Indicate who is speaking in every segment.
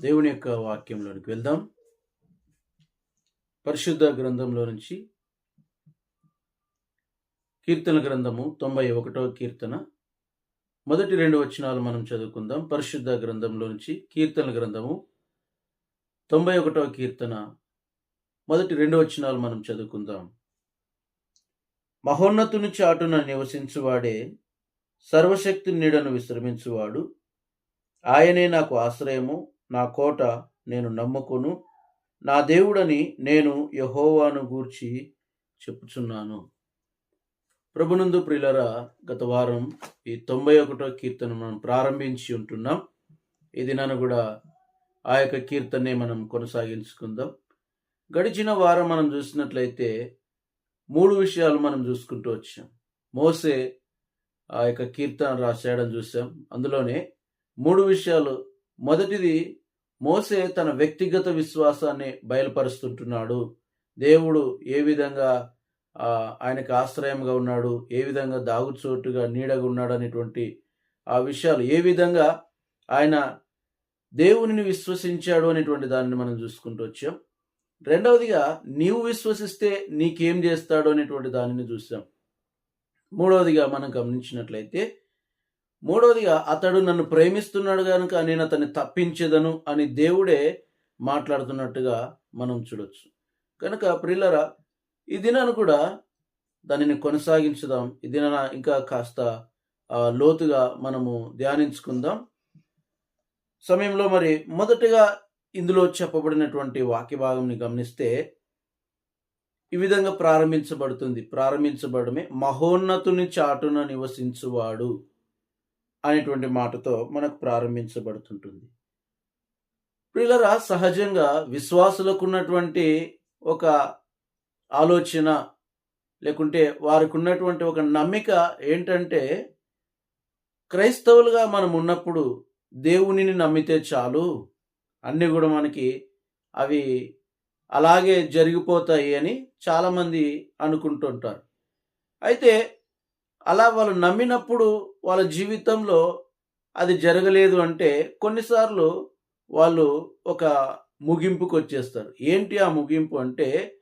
Speaker 1: దేవుని యొక్క వాక్యంలోనికి వెళ్దాం. పరిశుద్ధ గ్రంథంలో నుంచి కీర్తన గ్రంథము తొంభై ఒకటో కీర్తన. మొదటి రెండు వచనాలు మనం చదువుకుందాం. పరిశుద్ధ గ్రంథంలో నుంచి కీర్తన గ్రంథము తొంభై ఒకటో కీర్తన. మొదటి రెండు వచనాలు మనం చదువుకుందాం. మహోన్నతుని చాటున నివసించువాడే సర్వశక్తి నీడను విశ్రమించువాడు. ఆయనే నాకు ఆశ్రయము నా కోట నేను నమ్ముకును. నా దేవుడని నేను యహోవాను గూర్చి చెప్పుచున్నాను. ప్రభునందు ప్రియులరా గత వారం ఈ తొంభై ఒకటో కీర్తన మనం ప్రారంభించి ఉంటున్నాం. ఈ దినాన కూడా ఆ యొక్క కీర్తనే మనం కొనసాగించుకుందాం. గడిచిన వారం మనం చూసినట్లయితే మూడు విషయాలు మనం చూసుకుంటూ వచ్చాం. మోసే ఆ యొక్క కీర్తన రాసేయడం చూసాం. అందులోనే మూడు విషయాలు. మొదటిది మోసే తన వ్యక్తిగత విశ్వాసాన్ని బయలుపరుస్తుంటున్నాడు. దేవుడు ఏ విధంగా ఆయనకు ఆశ్రయంగా ఉన్నాడు ఏ విధంగా దాగుచోటుగా నీడగా ఉన్నాడు అనేటువంటి ఆ విషయాలు ఏ విధంగా ఆయన దేవునిని విశ్వసించాడు అనేటువంటి దానిని మనం చూసుకుంటూ వచ్చాం. రెండవదిగా నీవు విశ్వసిస్తే నీకేం చేస్తాడు అనేటువంటి దానిని చూసాం. మూడవదిగా మనం గమనించినట్లయితే మూడవదిగా అతడు నన్ను ప్రేమిస్తున్నాడు కనుక నేను అతన్ని తప్పించేదను అని దేవుడే మాట్లాడుతున్నట్టుగా మనం చూడొచ్చు. కనుక ప్రిల్లరా ఈ దినాన్ని కూడా దానిని కొనసాగించుదాం. ఈ దినాన ఇంకా కాస్త లోతుగా మనము ధ్యానించుకుందాం. సమయంలో మరి మొదటగా ఇందులో చెప్పబడినటువంటి వాక్య భాగంని గమనిస్తే ఈ విధంగా ప్రారంభించబడుతుంది. ప్రారంభించబడమే మహోన్నతుని చాటున నివసించువాడు. అనేటువంటి మాటతో మనకు ప్రారంభించబడుతుంటుంది. ప్రియులరా సహజంగా విశ్వాసులకు ఉన్నటువంటి ఒక ఆలోచన లేకుంటే వారికి ఉన్నటువంటి ఒక నమ్మిక ఏంటంటే క్రైస్తవులుగా మనం ఉన్నప్పుడు దేవునిని నమ్మితే చాలు అన్నీ కూడా మనకి అవి అలాగే జరిగిపోతాయి అని చాలామంది అనుకుంటుంటారు. అయితే అలా వాళ్ళు నమ్మినప్పుడు వాళ్ళ జీవితంలో అది జరగలేదు అంటే కొన్నిసార్లు వాళ్ళు ఒక ముగింపుకు వచ్చేస్తారు. ఏంటి ఆ ముగింపు అంటే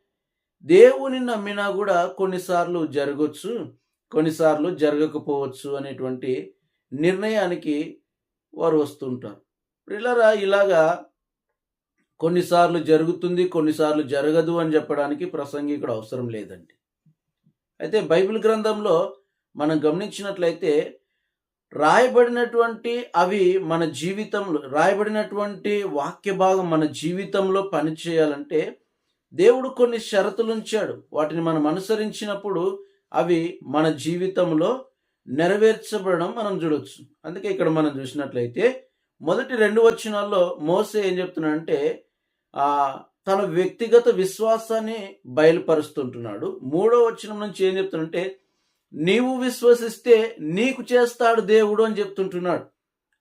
Speaker 1: దేవుని నమ్మినా కూడా కొన్నిసార్లు జరగవచ్చు కొన్నిసార్లు జరగకపోవచ్చు అనేటువంటి నిర్ణయానికి వారు వస్తుంటారు. ప్రిల్లరా ఇలాగా కొన్నిసార్లు జరుగుతుంది కొన్నిసార్లు జరగదు అని చెప్పడానికి ప్రసంగికుడు అవసరం లేదండి. అయితే బైబిల్ గ్రంథంలో మనం గమనించినట్లయితే రాయబడినటువంటి అవి మన జీవితంలో రాయబడినటువంటి వాక్య భాగం మన జీవితంలో పనిచేయాలంటే దేవుడు కొన్ని షరతులు ఉంచాడు. వాటిని మనం అనుసరించినప్పుడు అవి మన జీవితంలో నెరవేర్చబడడం మనం చూడొచ్చు. అందుకే ఇక్కడ మనం చూసినట్లయితే మొదటి రెండు వచనాల్లో మోసే ఏం చెప్తున్నాడంటే తన వ్యక్తిగత విశ్వాసాన్ని బయలుపరుస్తుంటున్నాడు. మూడో వచనం నుంచి ఏం చెప్తున్నాడంటే నీవు విశ్వసిస్తే నీకు చేస్తాడు దేవుడు అని చెప్తుంటున్నాడు.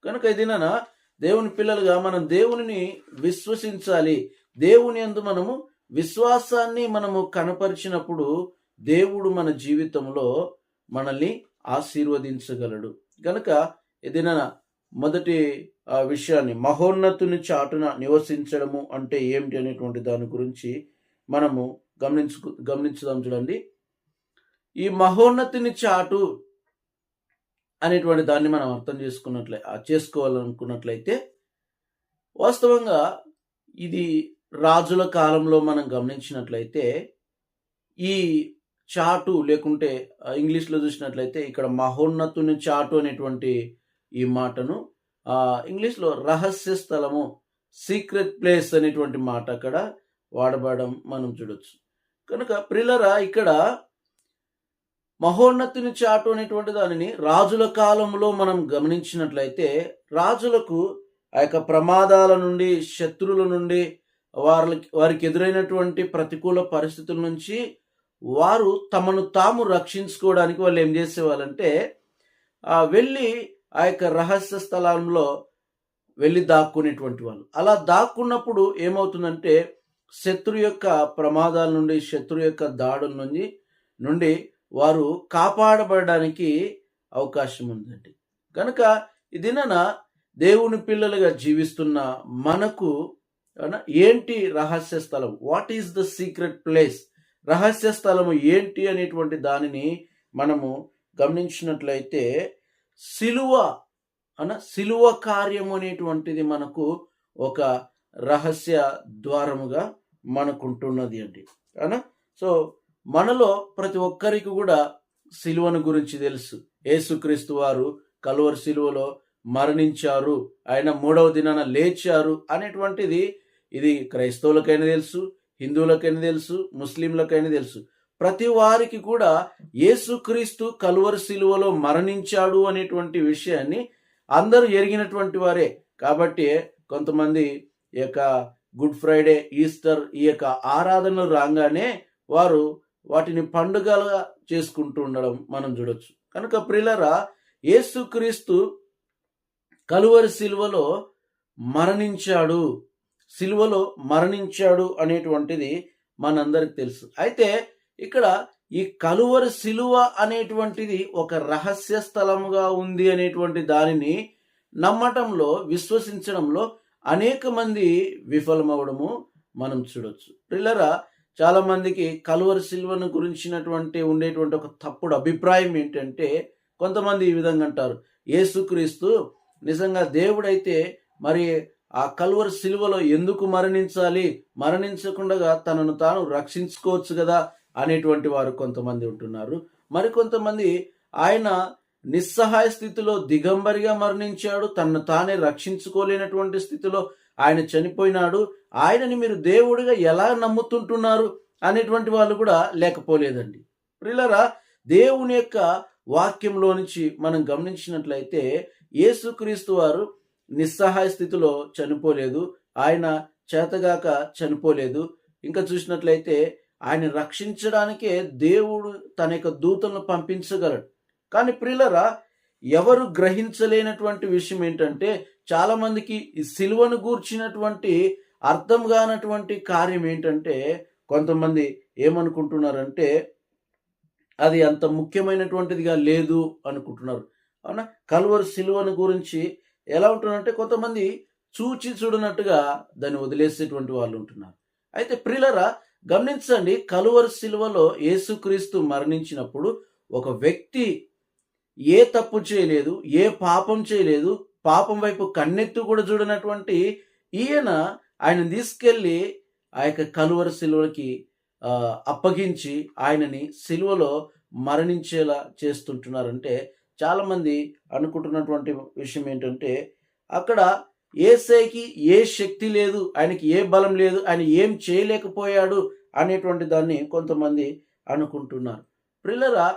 Speaker 1: కనుక ఇదినా దేవుని పిల్లలుగా మనం దేవుని విశ్వసించాలి. దేవుని ఎందు మనము విశ్వాసాన్ని మనము కనపరిచినప్పుడు దేవుడు మన జీవితంలో మనల్ని ఆశీర్వదించగలడు. కనుక ఏదైనా మొదటి ఆ విషయాన్ని మహోన్నతుని చాటున నివసించడము అంటే ఏమిటి అనేటువంటి దాని గురించి మనము గమనించు గమనించుదాం చూడండి. ఈ మహోన్నతిని చాటు అనేటువంటి దాన్ని మనం అర్థం చేసుకున్నట్లే చేసుకోవాలనుకున్నట్లయితే వాస్తవంగా ఇది రాజుల కాలంలో మనం గమనించినట్లయితే ఈ చాటు లేకుంటే ఇంగ్లీష్లో చూసినట్లయితే ఇక్కడ మహోన్నతుని చాటు అనేటువంటి ఈ మాటను ఇంగ్లీష్లో రహస్య స్థలము సీక్రెట్ ప్లేస్ అనేటువంటి మాట అక్కడ వాడబడడం మనం చూడొచ్చు. కనుక ప్రిలరా ఇక్కడ మహోన్నతిని చాటు అనేటువంటి దానిని రాజుల కాలంలో మనం గమనించినట్లయితే రాజులకు ఆ యొక్క ప్రమాదాల నుండి శత్రువుల నుండి వారికి వారికి ఎదురైనటువంటి ప్రతికూల పరిస్థితుల నుంచి వారు తమను తాము రక్షించుకోవడానికి వాళ్ళు ఏం చేసేవాళ్ళంటే వెళ్ళి ఆ యొక్క రహస్య స్థలంలో వెళ్ళి దాక్కునేటువంటి వాళ్ళు. అలా దాక్కున్నప్పుడు ఏమవుతుందంటే శత్రు యొక్క ప్రమాదాల నుండి శత్రు యొక్క దాడుల నుండి నుండి వారు కాపాడబడడానికి అవకాశం ఉందండి కనుక ఇదిన దేవుని పిల్లలుగా జీవిస్తున్న మనకు ఏంటి రహస్య స్థలం? What is the secret place రహస్య స్థలము ఏంటి అనేటువంటి దానిని మనము గమనించినట్లయితే సిలువ అన సిలువ కార్యం అనేటువంటిది మనకు ఒక రహస్య ద్వారముగా మనకుంటున్నది అండి. అవునా సో మనలో ప్రతి ఒక్కరికి కూడా సిలువను గురించి తెలుసు. యేసుక్రీస్తు వారు కలువరి సిలువలో మరణించారు. ఆయన మూడవ దినాన లేచారు అనేటువంటిది ఇది క్రైస్తవులకైనా తెలుసు హిందువులకైనా తెలుసు ముస్లింలకైనా తెలుసు. ప్రతి వారికి కూడా యేసుక్రీస్తు కలువరి సిలువలో మరణించాడు అనేటువంటి విషయాన్ని అందరూ ఎరిగినటువంటి వారే. కాబట్టి కొంతమంది ఈ యొక్క గుడ్ ఫ్రైడే ఈస్టర్ ఈ యొక్క ఆరాధనలు రాగానే వారు వాటిని పండుగలుగా చేసుకుంటూ ఉండడం మనం చూడొచ్చు. కనుక ప్రిలరా యేసుక్రీస్తు కలువరి సిలువలో మరణించాడు. సిలువలో మరణించాడు అనేటువంటిది మనందరికి తెలుసు. అయితే ఇక్కడ ఈ కలువరి సిలువ అనేటువంటిది ఒక రహస్య స్థలముగా ఉంది అనేటువంటి దానిని నమ్మటంలో విశ్వసించడంలో అనేక మంది విఫలమవడము మనం చూడొచ్చు. పిల్లరా చాలా మందికి కలువరి సిల్వను గురించినటువంటి ఉండేటువంటి ఒక తప్పుడు అభిప్రాయం ఏంటంటే కొంతమంది ఈ విధంగా అంటారు ఏసుక్రీస్తు నిజంగా దేవుడైతే మరి ఆ కలువరి సిల్వలో ఎందుకు మరణించాలి? మరణించకుండా తనను తాను రక్షించుకోవచ్చు కదా? అనేటువంటి వారు కొంతమంది ఉంటున్నారు. మరి కొంతమంది ఆయన నిస్సహాయ స్థితిలో దిగంబరిగా మరణించాడు తనను తానే రక్షించుకోలేనటువంటి స్థితిలో ఆయన చనిపోయినాడు ఆయనని మీరు దేవుడిగా ఎలా నమ్ముతుంటున్నారు అనేటువంటి వాళ్ళు కూడా లేకపోలేదండి. ప్రిలరా దేవుని యొక్క వాక్యంలో నుంచి మనం గమనించినట్లయితే యేసుక్రీస్తు వారు నిస్సహాయ స్థితిలో చనిపోలేదు ఆయన చేతగాక చనిపోలేదు. ఇంకా చూసినట్లయితే ఆయన రక్షించడానికే దేవుడు తన యొక్క దూతలను పంపించగలడు. కానీ ప్రిలరా ఎవరు గ్రహించలేనటువంటి విషయం ఏంటంటే చాలా మందికి ఈ సిలువను గూర్చినటువంటి అర్థం కానటువంటి కార్యం ఏంటంటే కొంతమంది ఏమనుకుంటున్నారంటే అది అంత ముఖ్యమైనటువంటిదిగా లేదు అనుకుంటున్నారు. అవునా? కల్వర్ సిలువను గురించి ఎలా ఉంటుందంటే కొంతమంది చూచి చూడనట్టుగా దాన్ని వదిలేసేటువంటి వాళ్ళు ఉంటున్నారు. అయితే ప్రిలరా గమనించండి కలువరు సిలువలో యేసుక్రీస్తు మరణించినప్పుడు ఒక వ్యక్తి ఏ తప్పు చేయలేదు ఏ పాపం చేయలేదు పాపం వైపు కన్నెత్తు కూడా చూడనటువంటి ఈయన ఆయన తీసుకెళ్ళి ఆ యొక్క కలువర సిలువకి అప్పగించి ఆయనని సిలువలో మరణించేలా చేస్తుంటున్నారంటే చాలామంది అనుకుంటున్నటువంటి విషయం ఏంటంటే అక్కడ ఏసైకి ఏ శక్తి లేదు ఆయనకి ఏ బలం లేదు ఆయన ఏం చేయలేకపోయాడు అనేటువంటి దాన్ని కొంతమంది అనుకుంటున్నారు. ప్రిల్లరా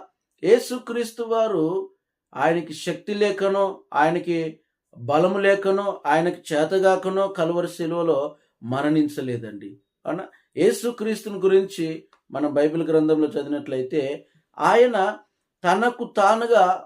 Speaker 1: యేసుక్రీస్తు వారు ఆయనకి శక్తి లేకనో ఆయనకి బలము లేకనో ఆయనకు చేతగాకనో కలువరి శిలువలో మరణించలేదండి. అన్న యేసుక్రీస్తుని గురించి మన బైబిల్ గ్రంథంలో చదివినట్లయితే ఆయన తనకు తానుగా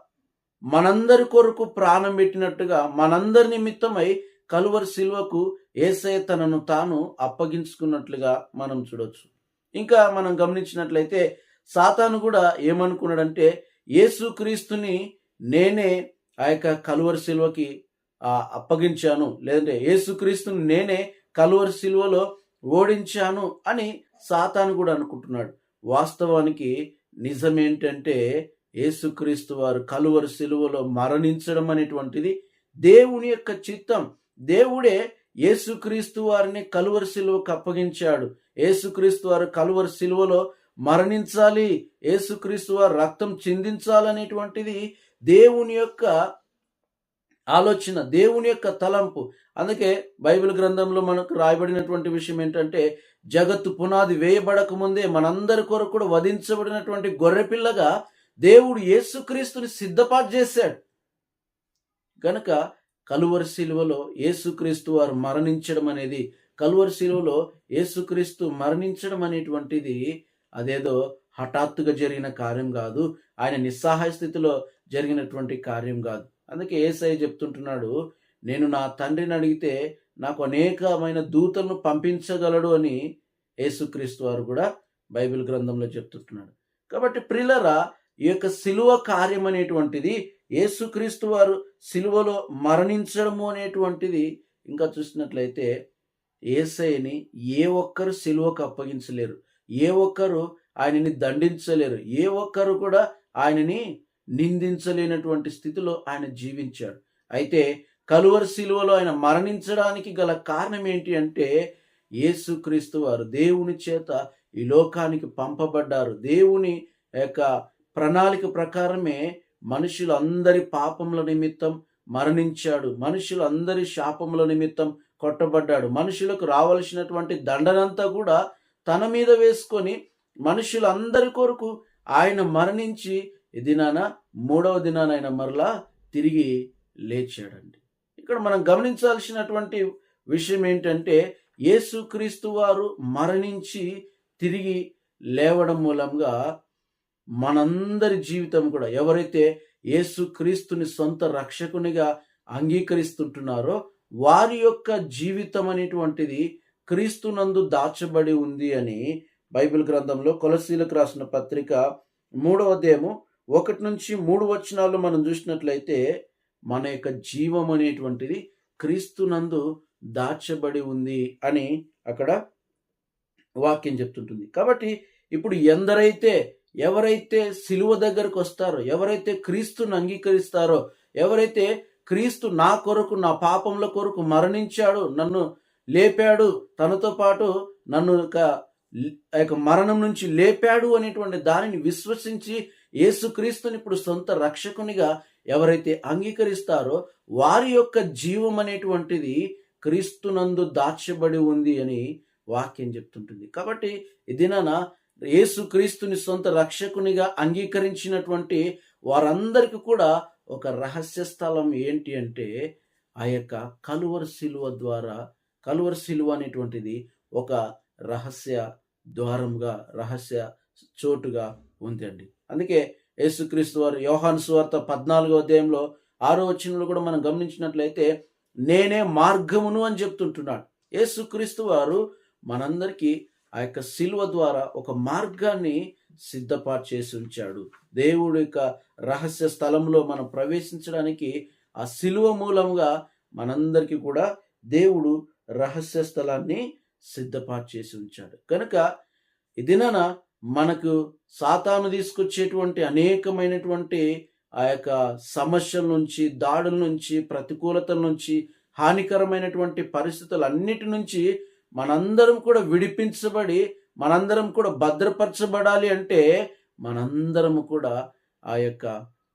Speaker 1: మనందరి కొరకు ప్రాణం పెట్టినట్టుగా మనందరి నిమిత్తమై కలువరి శిల్వకు ఏసయ తనను తాను అప్పగించుకున్నట్లుగా మనం చూడొచ్చు. ఇంకా మనం గమనించినట్లయితే సాతాను కూడా ఏమనుకున్నాడంటే యేసుక్రీస్తుని నేనే ఆ యొక్క కలువరి శిల్వకి అప్పగించాను. లేదంటే యేసుక్రీస్తుని నేనే కలువరి శిల్వలో ఓడించాను అని సాతాను కూడా అనుకుంటున్నాడు. వాస్తవానికి నిజమేంటంటే యేసుక్రీస్తు వారు కలువరి శిలువలో మరణించడం అనేటువంటిది దేవుని యొక్క చిత్తం. దేవుడే యేసుక్రీస్తు వారిని కలువరి శిలువకు అప్పగించాడు. యేసుక్రీస్తు వారు కలువరి శిలువలో మరణించాలి. యేసుక్రీస్తు వారు రక్తం చిందించాలనేటువంటిది దేవుని యొక్క ఆలోచన దేవుని యొక్క తలంపు. అందుకే బైబిల్ గ్రంథంలో మనకు రాయబడినటువంటి విషయం ఏంటంటే జగత్తు పునాది వేయబడక ముందే మనందరి కొరకు కూడా వధించబడినటువంటి గొర్రెపిల్లగా దేవుడు యేసుక్రీస్తుని సిద్ధపాటు చేశాడు. గనక కలువరి శిలువలో యేసుక్రీస్తు వారు మరణించడం అనేది కలువరి శిలువలో యేసుక్రీస్తు మరణించడం అనేటువంటిది అదేదో హఠాత్తుగా జరిగిన కార్యం కాదు. ఆయన నిస్సహాయ స్థితిలో జరిగినటువంటి కార్యం కాదు. అందుకే ఏసఐ చెప్తుంటున్నాడు నేను నా తండ్రిని అడిగితే నాకు అనేకమైన దూతలను పంపించగలడు అని యేసుక్రీస్తు వారు కూడా బైబిల్ గ్రంథంలో చెప్తుంటున్నాడు. కాబట్టి ప్రిలరా ఈ యొక్క శిలువ కార్యం అనేటువంటిది యేసుక్రీస్తు వారు సిలువలో మరణించడము అనేటువంటిది ఇంకా చూసినట్లయితే ఏసైని ఏ ఒక్కరు సిలువకు అప్పగించలేరు. ఏ ఒక్కరు ఆయనని దండించలేరు. ఏ ఒక్కరు కూడా ఆయనని నిందించలేనటువంటి స్థితిలో ఆయన జీవించాడు. అయితే కలువరి శిలువలో ఆయన మరణించడానికి గల కారణం ఏంటి అంటే యేసుక్రీస్తు వారు దేవుని చేత ఈ లోకానికి పంపబడ్డారు. దేవుని యొక్క ప్రణాళిక ప్రకారమే మనుషులందరి పాపముల నిమిత్తం మరణించాడు. మనుషులందరి శాపముల నిమిత్తం కొట్టబడ్డాడు. మనుషులకు రావలసినటువంటి దండనంతా కూడా తన మీద వేసుకొని మనుషులందరి కొరకు ఆయన మరణించి దినాన మూడవ దినాన ఆయన మరలా తిరిగి లేచాడండి. ఇక్కడ మనం గమనించాల్సినటువంటి విషయం ఏంటంటే యేసుక్రీస్తు వారు మరణించి తిరిగి లేవడం మూలంగా మనందరి జీవితం కూడా ఎవరైతే యేసుక్రీస్తుని సొంత రక్షకునిగా అంగీకరిస్తుంటున్నారో వారి యొక్క జీవితం అనేటువంటిది క్రీస్తునందు దాచబడి ఉంది అని బైబిల్ గ్రంథంలో కొలసీలకు రాసిన పత్రిక మూడవ అధ్యాయము ఒకటి నుంచి మూడు వచనాలు మనం చూసినట్లయితే మన యొక్క జీవం అనేటువంటిది క్రీస్తునందు దాచబడి ఉంది అని అక్కడ వాక్యం చెప్తుంటుంది. కాబట్టి ఇప్పుడు ఎందరైతే ఎవరైతే సిలువ దగ్గరకు వస్తారో ఎవరైతే క్రీస్తుని అంగీకరిస్తారో ఎవరైతే క్రీస్తు నా కొరకు నా పాపముల కొరకు మరణించాడు నన్ను లేపాడు తనతో పాటు నన్ను ఒక యొక్క మరణం నుంచి లేపాడు అనేటువంటి దానిని విశ్వసించి యేసుక్రీస్తుని ఇప్పుడు సొంత రక్షకునిగా ఎవరైతే అంగీకరిస్తారో వారి యొక్క జీవం అనేటువంటిది క్రీస్తునందు దాచబడి ఉంది అని వాక్యం చెప్తుంటుంది. కాబట్టి ఈ దినాన యేసుక్రీస్తుని సొంత రక్షకునిగా అంగీకరించినటువంటి వారందరికీ కూడా ఒక రహస్య స్థలం ఏంటి అంటే ఆ యొక్క కలువర శిలువ ద్వారా కలువర శిలువ అనేటువంటిది ఒక రహస్య ద్వారంగా రహస్య చోటుగా ఉందండి అందుకే యేసుక్రీస్తు వారు యోహాన్ సువార్త పద్నాలుగో అధ్యాయంలో ఆరో వచనంలో కూడా మనం గమనించినట్లయితే నేనే మార్గమును అని చెప్తుంటున్నాడు. యేసుక్రీస్తు వారు మనందరికీ ఆ యొక్క శిలువ ద్వారా ఒక మార్గాన్ని సిద్ధపాటు చేసి ఉంచాడు. దేవుడి యొక్క రహస్య స్థలంలో మనం ప్రవేశించడానికి ఆ శిలువ మూలంగా మనందరికీ కూడా దేవుడు రహస్య స్థలాన్ని సిద్ధపాటు చేసి ఉంచాడు. కనుక ఈ దినాన మనకు సాతాను తీసుకొచ్చేటువంటి అనేకమైనటువంటి ఆ యొక్క సమస్యల నుంచి దాడుల నుంచి ప్రతికూలతల నుంచి హానికరమైనటువంటి పరిస్థితులన్నిటి నుంచి మనందరం కూడా విడిపించబడి మనందరం కూడా భద్రపరచబడాలి అంటే మనందరం కూడా ఆ యొక్క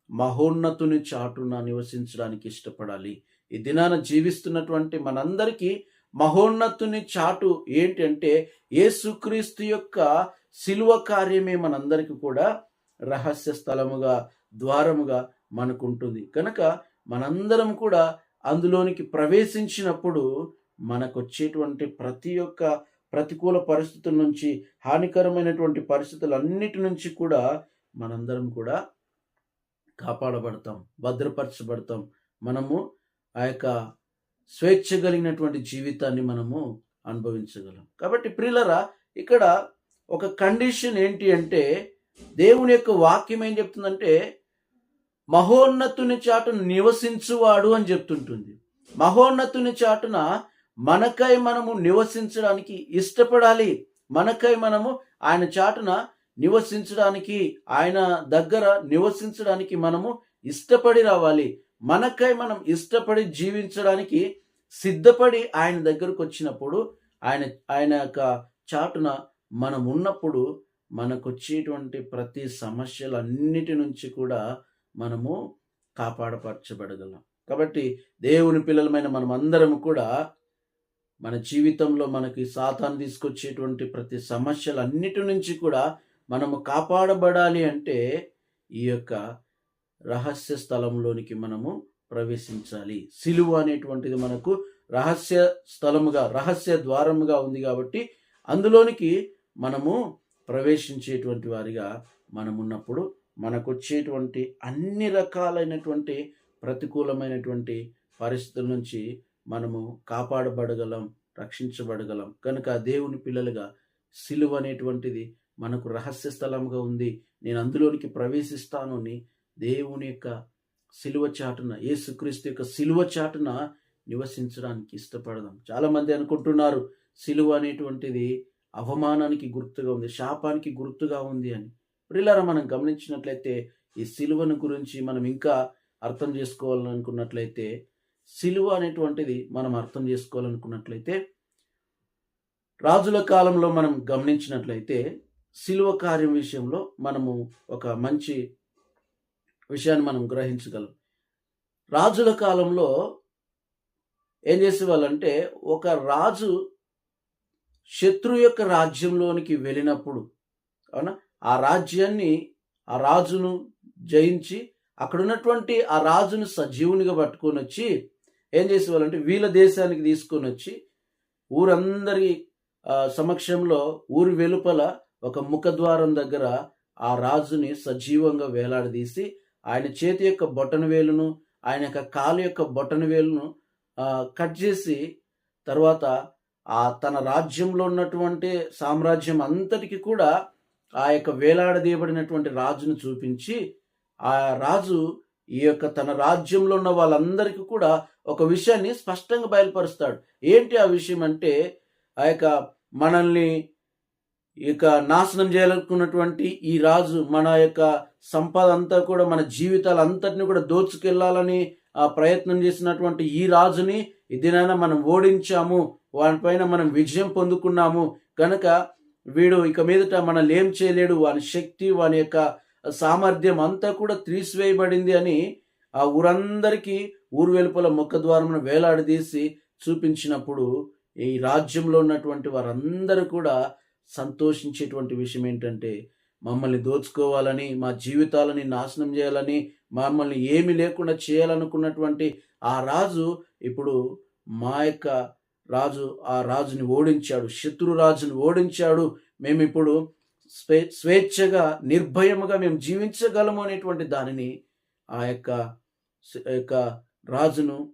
Speaker 1: మహోన్నతుని చాటున నివసించడానికి ఇష్టపడాలి. ఈ దినాన జీవిస్తున్నటువంటి మనందరికీ మహోన్నతుని చాటు ఏంటంటే ఏసుక్రీస్తు యేసుక్రీస్తు యొక్క శిలువ కార్యమే మనందరికీ కూడా రహస్య స్థలముగా ద్వారముగా మనకుంటుంది. కనుక మనందరం కూడా అందులోనికి ప్రవేశించినప్పుడు మనకు వచ్చేటువంటి ప్రతి ఒక్క ప్రతికూల పరిస్థితుల నుంచి హానికరమైనటువంటి పరిస్థితులన్నిటి నుంచి కూడా మనందరం కూడా కాపాడబడతాం భద్రపరచబడతాం. మనము ఆ యొక్క స్వేచ్ఛ కలిగినటువంటి జీవితాన్ని మనము అనుభవించగలం. కాబట్టి ప్రిలరా ఇక్కడ ఒక కండిషన్ ఏంటి అంటే దేవుని యొక్క వాక్యం ఏం చెప్తుందంటే మహోన్నతుని చాటును నివసించువాడు అని చెప్తుంటుంది. మహోన్నతుని చాటున మనకై మనము నివసించడానికి ఇష్టపడాలి. మనకై మనము ఆయన చాటున నివసించడానికి ఆయన దగ్గర నివసించడానికి మనము ఇష్టపడి రావాలి. మనకై మనం ఇష్టపడి జీవించడానికి సిద్ధపడి ఆయన దగ్గరకు వచ్చినప్పుడు ఆయన ఆయన యొక్క చాటున మనం ఉన్నప్పుడు మనకు వచ్చేటువంటి ప్రతి సమస్యలన్నిటి నుంచి కూడా మనము కాపాడపరచబడగలం. కాబట్టి దేవుని పిల్లలమైన మనం అందరం కూడా మన జీవితంలో మనకి సాతాను తీసుకొచ్చేటువంటి ప్రతి సమస్యలన్నిటి నుంచి కూడా మనము కాపాడబడాలి అంటే ఈ యొక్క రహస్య స్థలంలోనికి మనము ప్రవేశించాలి. సిలువ అనేటువంటిది మనకు రహస్య స్థలముగా రహస్య ద్వారముగా ఉంది కాబట్టి అందులోనికి మనము ప్రవేశించేటువంటి వారిగా మనం ఉన్నప్పుడు అన్ని రకాలైనటువంటి ప్రతికూలమైనటువంటి పరిస్థితుల నుంచి మనము కాపాడబడగలం రక్షించబడగలం. కనుక దేవుని పిల్లలుగా సిలువ అనేటువంటిది మనకు రహస్య స్థలంగా ఉంది. నేను అందులోనికి ప్రవేశిస్తాను అని దేవుని యొక్క సిలువ చాటున యేసుక్రీస్తు యొక్క సిలువ చాటున నివసించడానికి ఇష్టపడదాం. చాలామంది అనుకుంటున్నారు సిలువ అనేటువంటిది అవమానానికి గుర్తుగా ఉంది శాపానికి గుర్తుగా ఉంది అని. ప్రిలారా మనం గమనించినట్లయితే ఈ సిలువను గురించి మనం ఇంకా అర్థం చేసుకోవాలనుకున్నట్లయితే సిలువ అనేటువంటిది మనం అర్థం చేసుకోవాలనుకున్నట్లయితే రాజుల కాలంలో మనం గమనించినట్లయితే సిలువ కార్యం విషయంలో మనము ఒక మంచి విషయాన్ని మనం గ్రహించగలం. రాజుల కాలంలో ఏం చేసేవాళ్ళంటే ఒక రాజు శత్రు యొక్క రాజ్యంలోనికి వెళ్ళినప్పుడు అవునా? ఆ రాజ్యాన్ని ఆ రాజును జయించి అక్కడ ఉన్నటువంటి ఆ రాజును సజీవునిగా పట్టుకొని వచ్చి ఏం చేసేవాళ్ళంటే వీళ్ళ దేశానికి తీసుకొని వచ్చి ఊరందరి సమక్షంలో ఊరి వెలుపల ఒక ముఖద్వారం దగ్గర ఆ రాజుని సజీవంగా వేలాడదీసి ఆయన చేతి యొక్క బొటన వేలును ఆయన యొక్క కాలు యొక్క బొటన వేలును కట్ చేసి తర్వాత ఆ తన రాజ్యంలో ఉన్నటువంటి సామ్రాజ్యం అంతటికి కూడా ఆ యొక్క వేలాడదీయబడినటువంటి రాజును చూపించి ఆ రాజు ఈ యొక్క తన రాజ్యంలో ఉన్న వాళ్ళందరికీ కూడా ఒక విషయాన్ని స్పష్టంగా బయలుపరుస్తాడు. ఏంటి ఆ విషయం అంటే ఆ యొక్క మనల్ని ఇక నాశనం చేయాలనుకున్నటువంటి ఈ రాజు మన యొక్క సంపద అంతా కూడా మన జీవితాలు అంతటిని కూడా దోచుకెళ్ళాలని ఆ ప్రయత్నం చేసినటువంటి ఈ రాజుని ఇదినైనా మనం ఓడించాము వానిపైన మనం విజయం పొందుకున్నాము. కనుక వీడు ఇక మీదట మనల్ని ఏం చేయలేడు. వాని శక్తి వాని యొక్క సామర్థ్యం అంతా కూడా తీసివేయబడింది అని ఆ ఊరందరికీ ఊరు వెలుపల ముఖద్వారమును వేలాడదీసి చూపించినప్పుడు ఈ రాజ్యంలో ఉన్నటువంటి వారందరూ కూడా సంతోషించేటువంటి విషయం ఏంటంటే మమ్మల్ని దోచుకోవాలని మా జీవితాలని నాశనం చేయాలని మమ్మల్ని ఏమి లేకుండా చేయాలనుకున్నటువంటి ఆ రాజు ఇప్పుడు మా యొక్క రాజు ఆ రాజుని ఓడించాడు శత్రు రాజుని ఓడించాడు. మేము ఇప్పుడు స్వే స్వేచ్ఛగా నిర్భయముగా మేము జీవించగలము అనేటువంటి దానిని ఆ యొక్క యొక్క రాజును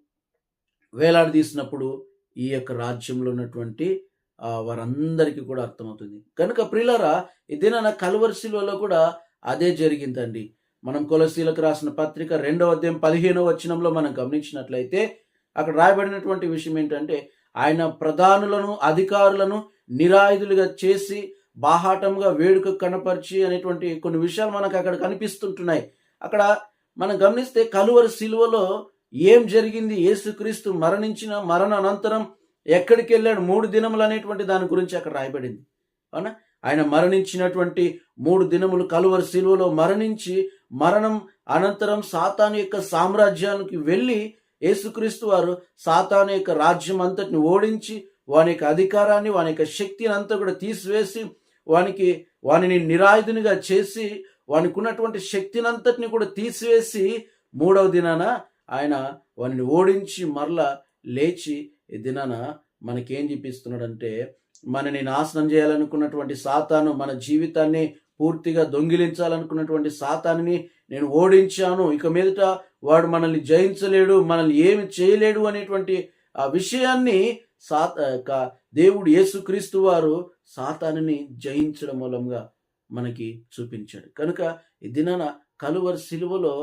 Speaker 1: వేలాడదీసినప్పుడు ఈ యొక్క రాజ్యంలో ఉన్నటువంటి వారందరికీ కూడా అర్థమవుతుంది. కనుక ప్రిలరా ఇదేనా దినాన శిలువలో కూడా అదే జరిగిందండి. మనం కొలసీలకు రాసిన పత్రిక రెండవ అధ్యాయం పదిహేనవ వచనంలో మనం గమనించినట్లయితే అక్కడ రాయబడినటువంటి విషయం ఏంటంటే ఆయన ప్రధానులను అధికారులను నిరాయుధులుగా చేసి బాహాటంగా వేడుక కనపరిచి అనేటువంటి కొన్ని విషయాలు మనకు అక్కడ కనిపిస్తుంటున్నాయి. అక్కడ మనం గమనిస్తే కలువరి శిలువలో ఏం జరిగింది? యేసుక్రీస్తు మరణించిన మరణ అనంతరం ఎక్కడికి వెళ్ళాడు? మూడు దినములు అనేటువంటి దాని గురించి అక్కడ రాయబడింది. అవునా? ఆయన మరణించినటువంటి మూడు దినములు కలువరి శిలువలో మరణించి మరణం అనంతరం సాతాను యొక్క సామ్రాజ్యానికి వెళ్ళి యేసుక్రీస్తు వారు సాతాను యొక్క రాజ్యం అంతటిని ఓడించి వాని యొక్క అధికారాన్ని వాని యొక్క శక్తిని అంతా కూడా తీసివేసి వానికి వానిని నిరాయుధునిగా చేసి వానికి ఉన్నటువంటి శక్తిని అంతటిని కూడా తీసివేసి మూడవ దినాన ఆయన వానిని ఓడించి మరలా లేచి ఈ దినాన మనకేం చూపిస్తున్నాడంటే మనని నాశనం చేయాలనుకున్నటువంటి సాతాను మన జీవితాన్ని పూర్తిగా దొంగిలించాలనుకున్నటువంటి సాతాన్ని నేను ఓడించాను. ఇక మీదట వాడు మనల్ని జయించలేడు మనల్ని ఏమి చేయలేడు అనేటువంటి ఆ విషయాన్ని సాత దేవుడు యేసుక్రీస్తు వారు సాతానుని జయించడం మూలంగా మనకి చూపించాడు. కనుక ఈ దినాన కలువరి సిలువలో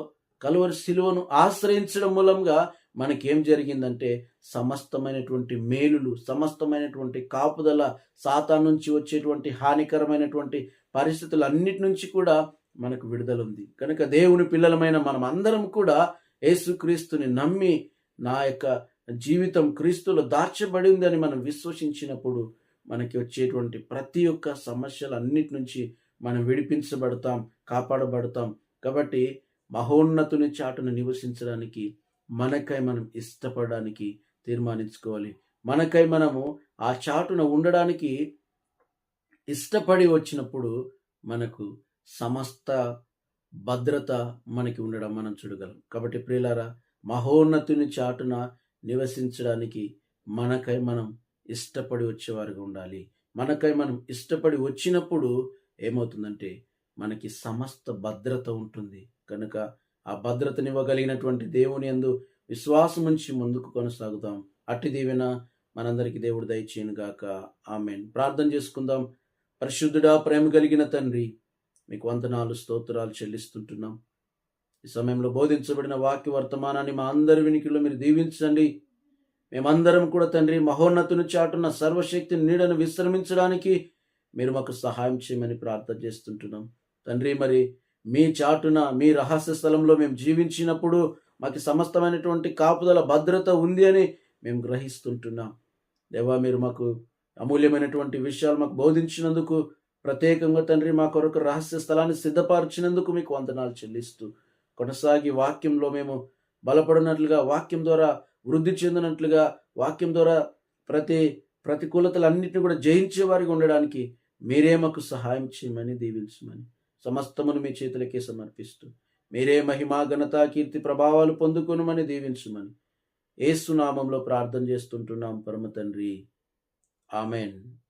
Speaker 1: కలువరి సిలువను ఆశ్రయించడం మూలంగా మనకేం జరిగిందంటే సమస్తమైనటువంటి మేలులు సమస్తమైనటువంటి కాపుదల సాతా నుంచి వచ్చేటువంటి హానికరమైనటువంటి పరిస్థితులు అన్నిటి నుంచి కూడా మనకు విడుదల ఉంది కనుక దేవుని పిల్లలమైన మనం అందరం కూడా యేసుక్రీస్తుని నమ్మి నా యొక్క జీవితం క్రీస్తులో దాచబడి ఉందని మనం విశ్వసించినప్పుడు మనకి వచ్చేటువంటి ప్రతి ఒక్క సమస్యలు అన్నిటి నుంచి మనం విడిపించబడతాం కాపాడబడతాం. కాబట్టి మహోన్నతుని చాటును నివసించడానికి మనకై మనం ఇష్టపడడానికి తీర్మానించుకోవాలి. మనకై మనము ఆ చాటున ఉండడానికి ఇష్టపడి వచ్చినప్పుడు మనకు సమస్త భద్రత మనకి ఉండడం మనం చూడగలం. కాబట్టి ప్రియులారా మహోన్నతుని చాటున నివసించడానికి మనకై మనం ఇష్టపడి వచ్చేవారుగా ఉండాలి. మనకై మనం ఇష్టపడి వచ్చినప్పుడు ఏమవుతుందంటే మనకి సమస్త భద్రత ఉంటుంది. కనుక ఆ భద్రతనివ్వగలిగినటువంటి దేవుని యందు విశ్వాసం నుంచి ముందుకు కొనసాగుదాం. అట్టి దీవెన మనందరికీ దేవుడు దయచేయను గాక ఆమెన్. ప్రార్థన చేసుకుందాం. పరిశుద్ధుడా ప్రేమ కలిగిన తండ్రి మీకు వందనాలు స్తోత్రాలు చెల్లిస్తుంటున్నాం. ఈ సమయంలో బోధించబడిన వాక్య వర్తమానాన్ని మా అందరి వినికిలో మీరు దీవించండి. మేమందరం కూడా తండ్రి మహోన్నతుని చాటున్న సర్వశక్తి నీడను విశ్రమించడానికి మీరు మాకు సహాయం చేయమని ప్రార్థన చేస్తుంటున్నాం. తండ్రి మరి మీ చాటున మీ రహస్య స్థలంలో మేము జీవించినప్పుడు మాకు సమస్తమైనటువంటి కాపుదల భద్రత ఉంది అని మేము గ్రహిస్తుంటున్నాం. దేవా మీరు మాకు అమూల్యమైనటువంటి విషయాలు మాకు బోధించినందుకు ప్రత్యేకంగా తండ్రి మా కొరకు రహస్య స్థలాన్ని సిద్ధపరిచినందుకు మీకు వందనాలు చెల్లిస్తూ కొనసాగి వాక్యంలో మేము బలపడినట్లుగా వాక్యం ద్వారా వృద్ధి చెందినట్లుగా వాక్యం ద్వారా ప్రతి ప్రతికూలతలన్నింటినీ కూడా జయించే వారికి ఉండడానికి మీరే మాకు సహాయం చేయమని దీవించమని సమస్తమును మీ చేతులకే సమర్పిస్తూ మీరే మహిమా ఘనత కీర్తి ప్రభావాలు పొందుకునమని దీవించమని ఏసునామంలో ప్రార్థన చేస్తుంటున్నాం పరమ తండ్రి. ఆమెన్.